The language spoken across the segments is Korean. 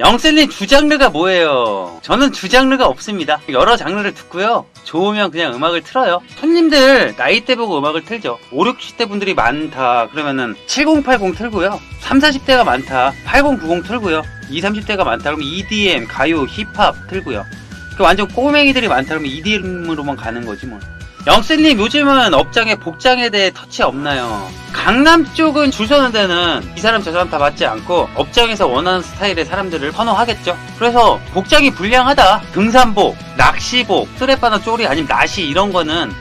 영셀님 주 장르가 뭐예요? 저는 주 장르가 없습니다. 여러 장르를 듣고요. 좋으면 그냥 음악을 틀어요. 손님들 나이대 보고 음악을 틀죠. 5, 60대 분들이 많다. 그러면은 7080 틀고요. 3, 40대가 많다. 8090 틀고요. 2, 30대가 많다. 그러면 EDM, 가요, 힙합 틀고요. 그 완전 꼬맹이들이 많다. 그러면 EDM으로만 가는 거지 뭐. 영슬님 요즘은 업장에 복장에 대해 터치 없나요? 강남 쪽은 줄 서는 데는 이 사람 저 사람 다 맞지 않고 업장에서 원하는 스타일의 사람들을 선호하겠죠. 그래서 복장이 불량하다. 등산복, 낚시복, 쓰레빠나 쪼리 아니면 나시 이런 거는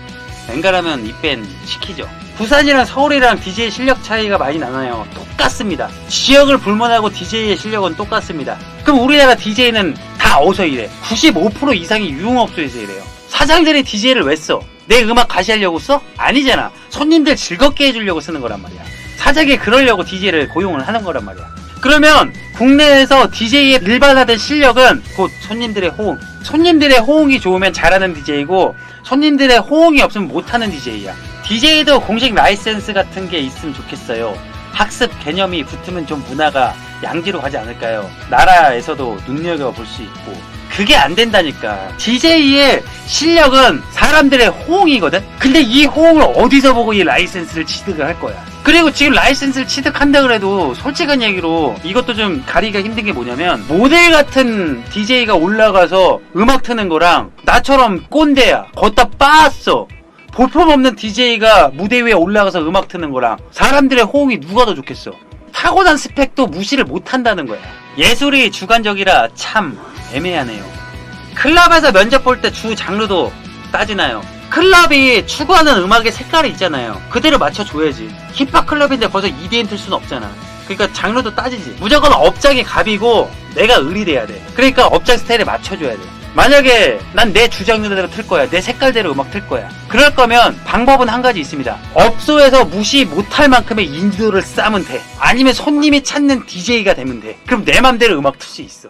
웬간하면 입밴 시키죠. 부산이랑 서울이랑 DJ 실력 차이가 많이 나나요? 똑같습니다. 지역을 불문하고 DJ의 실력은 똑같습니다. 그럼 우리나라 DJ는 다 어디서 일해? 95% 이상이 유흥업소에서 일해요. 사장들이 DJ를 왜 써? 내 음악 가시하려고 써? 아니잖아. 손님들 즐겁게 해주려고 쓰는 거란 말이야. 사장이 그러려고 DJ를 고용을 하는 거란 말이야. 그러면 국내에서 DJ의 일반화된 실력은 곧 손님들의 호응. 손님들의 호응이 좋으면 잘하는 DJ고 손님들의 호응이 없으면 못하는 DJ야. DJ도 공식 라이센스 같은 게 있으면 좋겠어요. 학습 개념이 붙으면 좀 문화가 양지로 가지 않을까요? 나라에서도 눈여겨볼 수 있고. 그게 안 된다니까. DJ의 실력은 사람들의 호응이거든? 근데 이 호응을 어디서 보고 이 라이센스를 취득을 할 거야? 그리고 지금 라이센스를 취득한다 그래도 솔직한 얘기로 이것도 좀 가리기가 힘든 게 뭐냐면 모델 같은 DJ가 올라가서 음악 트는 거랑 나처럼 꼰대야. 걷다 빠았어. 볼품 없는 DJ가 무대 위에 올라가서 음악 트는 거랑 사람들의 호응이 누가 더 좋겠어? 타고난 스펙도 무시를 못 한다는 거야. 예술이 주관적이라 참 애매하네요. 클럽에서 면접 볼 때 주 장르도 따지나요? 클럽이 추구하는 음악의 색깔이 있잖아요. 그대로 맞춰줘야지. 힙합 클럽인데 벌써 EDM 틀 수는 없잖아. 그러니까 장르도 따지지. 무조건 업장이 갑이고 내가 의리돼야 돼. 그러니까 업장 스타일에 맞춰줘야 돼. 만약에 난 내 주장르대로 틀 거야. 내 색깔대로 음악 틀 거야. 그럴 거면 방법은 한 가지 있습니다. 업소에서 무시 못할 만큼의 인지도를 쌓으면 돼. 아니면 손님이 찾는 DJ가 되면 돼. 그럼 내 맘대로 음악 틀 수 있어.